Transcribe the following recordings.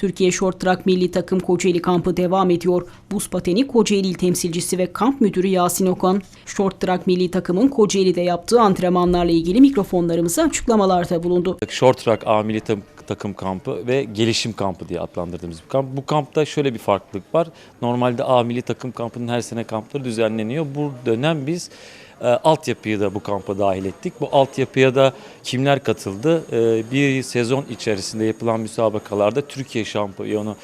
Türkiye Short Track Milli Takım Kocaeli kampı devam ediyor. Buz pateni Kocaeli il temsilcisi ve kamp müdürü Yasin Okan, Short Track Milli Takımın Kocaeli'de yaptığı antrenmanlarla ilgili mikrofonlarımıza açıklamalarda bulundu. Short Track A milli takım, takım kampı ve gelişim kampı diye adlandırdığımız bir kamp. Bu kampta şöyle bir farklılık var. Normalde A milli takım kampının her sene kampları düzenleniyor. Bu dönem biz e, altyapıyı da bu kampa dahil ettik. Bu altyapıya da kimler katıldı? E, bir sezon içerisinde yapılan müsabakalarda Türkiye şampiyonu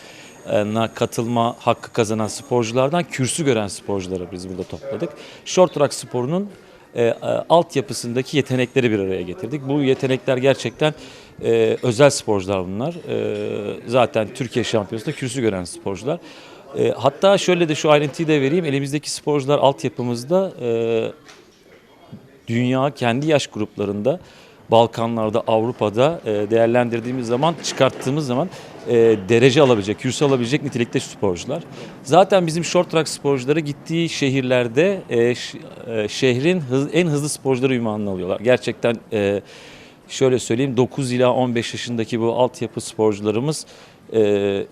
katılma hakkı kazanan sporculardan kürsü gören sporcuları biz burada topladık. Short track sporunun e, e, altyapısındaki yetenekleri bir araya getirdik. Bu yetenekler gerçekten e, özel sporcular bunlar. E, zaten Türkiye şampiyonasında kürsü gören sporcular. E, hatta şöyle de şu ayrıntıyı da vereyim. Elimizdeki sporcular altyapımızda e, dünya kendi yaş gruplarında Balkanlarda, Avrupa'da e, değerlendirdiğimiz zaman, çıkarttığımız zaman e, derece alabilecek, kürsü alabilecek nitelikte sporcular. Zaten bizim short track sporcuları gittiği şehirlerde e, şehrin en hızlı sporcuları ünvanını alıyorlar. Gerçekten şöyle söyleyeyim 9 ila 15 yaşındaki bu altyapı sporcularımız e,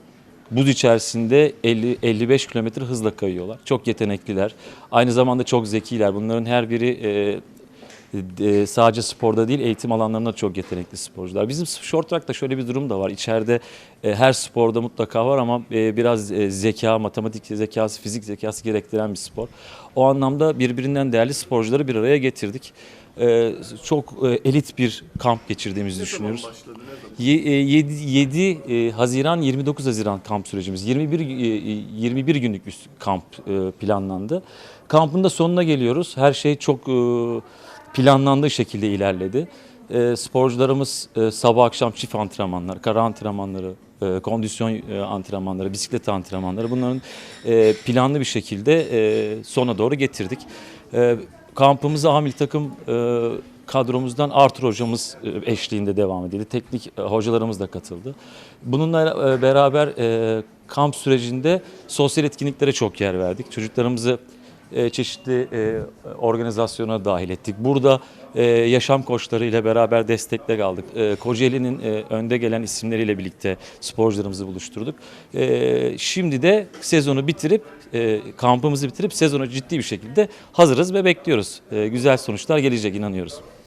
buz içerisinde 50 55 kilometre hızla kayıyorlar. Çok yetenekliler. Aynı zamanda çok zekiler. Bunların her biri e, e, sadece sporda değil eğitim alanlarında çok yetenekli sporcular. Bizim short track'ta şöyle bir durum da var. İçeride e, her sporda mutlaka var ama e, biraz e, zeka, matematik zekası, fizik zekası gerektiren bir spor. O anlamda birbirinden değerli sporcuları bir araya getirdik. E, çok e, elit bir kamp geçirdiğimizi düşünüyoruz. 7, Haziran 29 Haziran kamp sürecimiz. 21 e, 21 günlük bir kamp e, planlandı. Kampın da sonuna geliyoruz. Her şey çok e, planlandığı şekilde ilerledi. E, sporcularımız e, sabah akşam çift antrenmanlar, kara antrenmanları, e, kondisyon e, antrenmanları, bisiklet antrenmanları bunların e, planlı bir şekilde e, sona doğru getirdik. Kampımıza hamil takım e, kadromuzdan Artur hocamız e, eşliğinde devam edildi. Teknik e, hocalarımız da katıldı. Bununla e, beraber kamp sürecinde sosyal etkinliklere çok yer verdik. Çocuklarımızı e, çeşitli e, organizasyona dahil ettik. Burada e, yaşam koçları ile beraber destekler aldık. E, Kocaeli'nin önde gelen isimleriyle birlikte sporcularımızı buluşturduk. Şimdi de sezonu bitirip, kampımızı bitirip sezona ciddi bir şekilde hazırız ve bekliyoruz. Güzel sonuçlar gelecek inanıyoruz.